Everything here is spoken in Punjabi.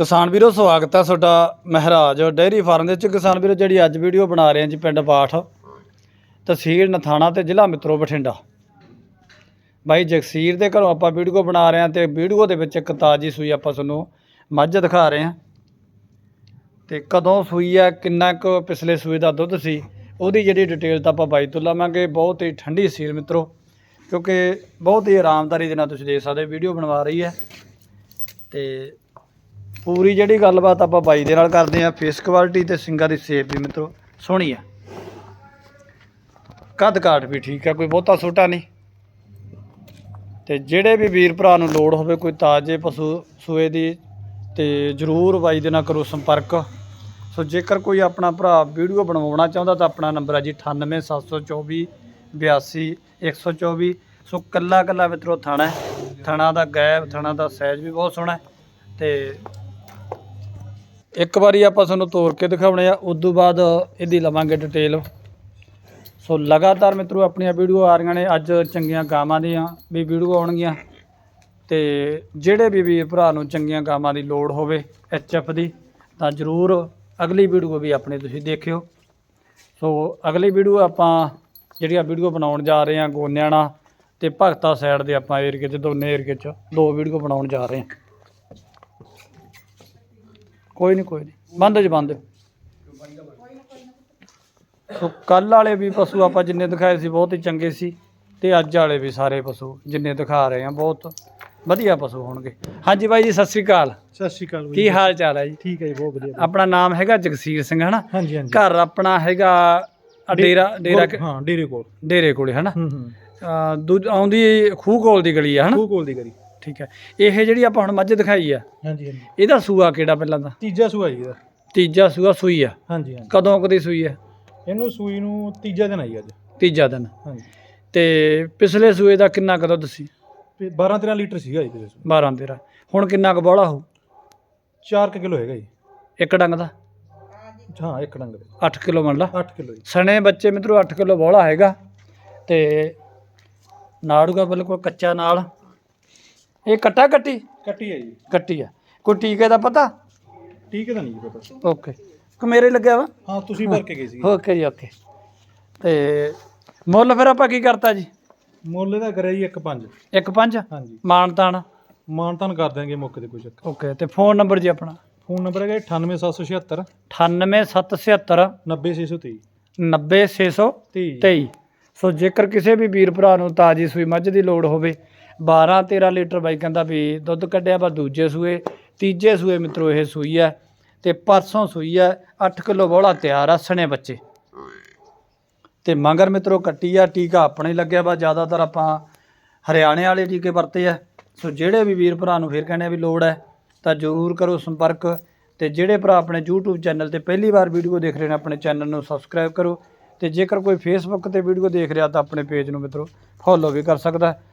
ਕਿਸਾਨ ਵੀਰੋ, ਸਵਾਗਤ ਹੈ ਤੁਹਾਡਾ ਮਹਿਰਾਜ ਡੇਅਰੀ ਫਾਰਮ ਦੇ ਵਿੱਚ। ਕਿਸਾਨ ਵੀਰੋ, ਜਿਹੜੀ ਅੱਜ ਵੀਡੀਓ ਬਣਾ ਰਹੇ ਹਾਂ ਜੀ ਪਿੰਡ ਪਾਠ ਤਹਿਸੀਲ ਨਥਾਣਾ ਤੇ ਜ਼ਿਲ੍ਹਾ ਮਿੱਤਰੋ ਬਠਿੰਡਾ। ਬਾਈ ਜਗਸੀਰ ਦੇ ਘਰੋਂ ਆਪਾਂ ਵੀਡੀਓ ਬਣਾ ਰਹੇ ਹਾਂ ਤੇ ਵੀਡੀਓ ਦੇ ਵਿੱਚ ਇੱਕ ਤਾਜੀ ਸੂਈ ਆਪਾਂ ਤੁਹਾਨੂੰ ਮੱਝ ਦਿਖਾ ਰਹੇ ਹਾਂ। ਤੇ ਕਦੋਂ ਸੂਈ ਹੈ ਕਿੰਨਾ ਕੁ ਪਿਛਲੇ ਸੂਈ ਦਾ ਦੁੱਧ ਸੀ, ਉਹਦੀ ਜਿਹੜੀ ਡਿਟੇਲ ਤਾਂ ਆਪਾਂ ਬਾਈ ਤੋਂ ਲਵਾਂਗੇ। ਬਹੁਤ ਹੀ ਠੰਡੀ ਸੀਲ ਮਿੱਤਰੋ, ਕਿਉਂਕਿ ਬਹੁਤ ਹੀ ਆਰਾਮਦਾਰੀ ਦੇ ਨਾਲ ਤੁਸੀਂ ਦੇਖ ਸਕਦੇ ਵੀਡੀਓ ਬਣਵਾ ਰਹੀ ਹੈ। ਤੇ ਪੂਰੀ ਜਿਹੜੀ ਗੱਲਬਾਤ ਆਪਾਂ ਬਾਈ ਦੇ ਨਾਲ ਕਰਦੇ ਆ ਫੇਸ ਕੁਆਲਿਟੀ ਤੇ ਸਿੰਗਾਂ ਦੀ ਸ਼ੇਪ ਵੀ ਮਿੱਤਰੋ, ਸੋਹਣੀ ਆ। ਕੱਦ ਕਾਠ ਵੀ ਠੀਕ ਆ, ਕੋਈ ਬਹੁਤਾ ਛੋਟਾ ਨਹੀਂ। ਤੇ ਜਿਹੜੇ ਵੀ ਵੀਰ ਭਰਾ ਨੂੰ ਲੋੜ ਹੋਵੇ, ਕੋਈ ਤਾਜ਼ੇ ਪਸ਼ੂ ਸੂਏ ਦੀ, ਤੇ ਜਰੂਰ ਬਾਈ ਦੇ ਨਾਲ ਕਰੋ ਸੰਪਰਕ। ਸੋ ਜੇਕਰ ਕੋਈ ਆਪਣਾ ਭਰਾ ਵੀਡੀਓ ਬਣਵਾਉਣਾ ਚਾਹੁੰਦਾ, ਤਾਂ ਆਪਣਾ ਨੰਬਰ ਹੈ ਜੀ 98724 82 124 ਸੋ ਕੱਲਾ ਕੱਲਾ ਮਿੱਤਰੋ ਥਾਣਾ ਹੈ, ਥਣਾ ਦਾ ਗੈਪ ਥਣਾ ਦਾ ਸਾਈਜ਼ ਵੀ ਬਹੁਤ ਸੋਹਣਾ ਹੈ, ਤੇ ਇੱਕ ਵਾਰੀ ਆਪਾਂ ਤੁਹਾਨੂੰ ਤੋੜ ਕੇ ਦਿਖਾਉਣੇ ਆ, ਉਸ ਤੋਂ ਬਾਅਦ ਇਹਦੀ ਲਵਾਂਗੇ ਡਿਟੇਲ ਸੋ ਲਗਾਤਾਰ ਮਿੱਤਰੋ, ਆਪਣੀਆਂ ਵੀਡੀਓ ਆ ਰਹੀਆਂ ਨੇ, ਅੱਜ ਚੰਗੀਆਂ ਗਾਵਾਂ ਦੀਆਂ ਵੀ ਵੀਡੀਓ ਆਉਣਗੀਆਂ। ਤੇ ਜਿਹੜੇ ਵੀ ਵੀਰ ਭਰਾ ਨੂੰ ਚੰਗੀਆਂ ਗਾਵਾਂ ਦੀ ਲੋੜ ਹੋਵੇ ਐਚਐਫ ਦੀ, ਤਾਂ ਜਰੂਰ ਅਗਲੀ ਵੀਡੀਓ ਵੀ ਆਪਣੇ ਤੁਸੀਂ ਦੇਖਿਓ। ਸੋ ਅਗਲੀ ਵੀਡੀਓ ਆਪਾਂ ਜਿਹੜੀਆਂ ਵੀਡੀਓ ਬਣਾਉਣ ਜਾ ਰਹੇ ਹਾਂ ਗੋਨਿਆਣਾ ਤੇ ਭਗਤਾ ਸਾਈਡ ਦੇ ਆਪਾਂ ਏਰੀਏ 'ਚ, ਦੋਨੇ ਏਰੀਏ 'ਚ ਦੋ ਵੀਡੀਓ ਬਣਾਉਣ ਜਾ ਰਹੇ ਹਾਂ ਕੋਈ ਨਹੀਂ ਕੋਈ ਨਹੀਂ ਬੰਦ ਜੀ ਬੰਦ। ਸੋ ਕੱਲ ਵਾਲੇ ਵੀ ਪਸ਼ੂ ਆਪਾਂ ਜਿੰਨੇ ਦਿਖਾਏ ਸੀ ਬਹੁਤ ਹੀ ਚੰਗੇ ਸੀ। ਤੇ ਅੱਜ ਵਾਲੇ ਵੀ ਸਾਰੇ ਪਸ਼ੂ ਜਿੰਨੇ ਦਿਖਾ ਰਹੇ ਆ ਬਹੁਤ ਵਧੀਆ ਪਸ਼ੂ ਹੋਣਗੇ। ਹਾਂਜੀ ਬਾਈ ਜੀ ਸਤਿ ਸ੍ਰੀ ਅਕਾਲ। ਸਤਿ ਸ਼੍ਰੀ ਅਕਾਲ ਕੀ ਹਾਲ ਚਾਲ ਹੈ ਜੀ? ਠੀਕ ਹੈ ਜੀ ਬਹੁਤ ਵਧੀਆ। ਆਪਣਾ ਨਾਮ ਹੈਗਾ ਜਗਸੀਰ ਸਿੰਘ ਹਨਾ? ਹਾਂਜੀ ਹਾਂਜੀ। ਘਰ ਆਪਣਾ ਹੈਗਾ ਆ ਡੇਰਾ ਡੇਰਾ ਹਾਂ ਡੇਰੇ ਕੋਲ। ਡੇਰੇ ਕੋਲੇ ਹਨਾ? ਹੂੰ ਹੂੰ। ਅਹ ਦੂਜ ਆਉਂਦੀ ਖੂਹ ਕੋਲ ਦੀ ਗਲੀ ਆ ਹਨਾ? ਉਹ ਕੋਲ ਦੀ ਕਰੀ ਠੀਕ ਹੈ। ਇਹ ਜਿਹੜੀ ਆਪਾਂ ਹੁਣ ਮੱਝ ਦਿਖਾਈ ਆ ਹਾਂਜੀ ਹਾਂਜੀ। ਇਹਦਾ ਸੂਆ ਕਿਹੜਾ ਪਹਿਲਾਂ ਦਾ? ਤੀਜਾ ਸੂਆ ਜੀ ਇਹਦਾ। ਤੀਜਾ ਸੂਆ ਸੂਈ ਆ। ਹਾਂਜੀ ਹਾਂਜੀ। ਕਦੋਂ ਕਦੀ ਸੂਈ ਆ? ਇਹਨੂੰ ਸੂਈ ਨੂੰ ਤੀਜਾ ਦਿਨ ਆਈ ਅੱਜ। ਤੀਜਾ ਦਿਨ। ਹਾਂਜੀ। ਤੇ ਪਿਛਲੇ ਸੂਏ ਦਾ ਕਿੰਨਾ ਕਦੋਂ ਦੱਸੀ ਤੇ 12 13 ਲੀਟਰ ਸੀਗਾ ਜੀ ਵਿੱਚ 12 13 ਹੁਣ ਕਿੰਨਾ ਕੁ ਬੋਲਾ ਹੋ 4 ਕਿਲੋ ਹੈਗਾ ਜੀ। ਇੱਕ ਡੰਗ ਦਾ? ਹਾਂ ਇੱਕ ਡੰਗ ਦੇ। 8 ਕਿਲੋ ਮੰਨ ਲਾ। 8 ਕਿਲੋ ਜੀ। ਸਣੇ ਬੱਚੇ ਮਿੱਤਰੋ 8 ਕਿਲੋ ਬੋਲਾ ਹੈਗਾ। ਤੇ ਨਾੜੂਗਾ ਬਿਲਕੁਲ ਕੱਚਾ ਨਾਲ। ਇਹ ਕੱਟਾ ਕੱਟੀ? ਕੱਟੀ ਹੈ ਜੀ। ਕੱਟੀ ਆ ਕੋਈ ਟੀਕੇ ਦਾ ਪਤਾ? ਠੀਕ ਤਾਂ ਨਹੀਂ ਜੀ ਪਤਾ। ਓਕੇ। ਕਿ ਮੇਰੇ ਲੱਗਿਆ ਵਾ? ਹਾਂ ਤੁਸੀਂ ਭਰ ਕੇ ਗਏ ਸੀ ਓਕੇ ਜੀ ਓਕੇ। ਤੇ ਮੁੱਲ ਫਿਰ ਆਪਾਂ ਕੀ ਕਰਤਾ ਜੀ? ਮੁੱਲ ਇਹਦਾ ਕਰਿਆ ਜੀ 1.5 ਇੱਕ ਪੰਜ? ਹਾਂਜੀ। ਮਾਨਤਾਨ ਮਾਨਤਾਨ ਕਰ ਦਾਂਗੇ ਮੌਕੇ ਤੇ ਕੋਈ ਚੱਕਰ। ਓਕੇ ਤੇ ਫੋਨ ਨੰਬਰ ਜੀ ਆਪਣਾ? ਫੋਨ ਨੰਬਰ ਹੈਗਾ 98776 98777 90623 90623 23 ਸੋ ਜੇਕਰ ਕਿਸੇ ਵੀ ਵੀਰ ਭਰਾ ਨੂੰ ਤਾਜੀ ਸੂਈ ਮੱਝ ਦੀ ਲੋੜ ਹੋਵੇ 12 13 ਲੀਟਰ ਬਾਈ ਕਹਿੰਦਾ ਵੀ ਦੁੱਧ ਕੱਢਿਆ ਵਾ ਦੂਜੇ ਸੂਏ, ਤੀਜੇ ਸੂਏ ਮਿੱਤਰੋ ਇਹ ਸੂਈ ਹੈ ਤੇ ਪਰਸੋਂ ਸੂਈ ਹੈ 8 ਕਿਲੋ ਬੋਲਾ ਤਿਆਰ ਆ ਸਣੇ ਬੱਚੇ। ਤੇ ਮਗਰ ਮਿੱਤਰੋ ਕੱਟੀ ਆ, ਟੀਕਾ ਆਪਣੇ ਲੱਗਿਆ ਵਾ, ਜ਼ਿਆਦਾਤਰ ਆਪਾਂ ਹਰਿਆਣੇ ਵਾਲੇ ਟੀਕੇ ਵਰਤੇ ਆ। ਸੋ ਜਿਹੜੇ ਵੀ ਵੀਰ ਭਰਾ ਨੂੰ ਫਿਰ ਕਹਿੰਦੇ ਆ ਵੀ ਲੋੜ ਹੈ, ਤਾਂ ਜ਼ਰੂਰ ਕਰੋ ਸੰਪਰਕ ਤੇ ਜਿਹੜੇ ਭਰਾ ਆਪਣੇ YouTube ਚੈਨਲ ਤੇ ਪਹਿਲੀ ਵਾਰ ਵੀਡੀਓ ਦੇਖ ਰਹੇ ਨੇ, ਆਪਣੇ ਚੈਨਲ ਨੂੰ ਸਬਸਕ੍ਰਾਈਬ ਕਰੋ ਤੇ ਜੇਕਰ ਕੋਈ ਫੇਸਬੁੱਕ ਤੇ ਵੀਡੀਓ ਦੇਖ ਰਿਹਾ ਤਾਂ ਆਪਣੇ ਪੇਜ ਨੂੰ ਮਿੱਤਰੋ ਫੋਲੋ ਵੀ ਕਰ ਸਕਦਾ।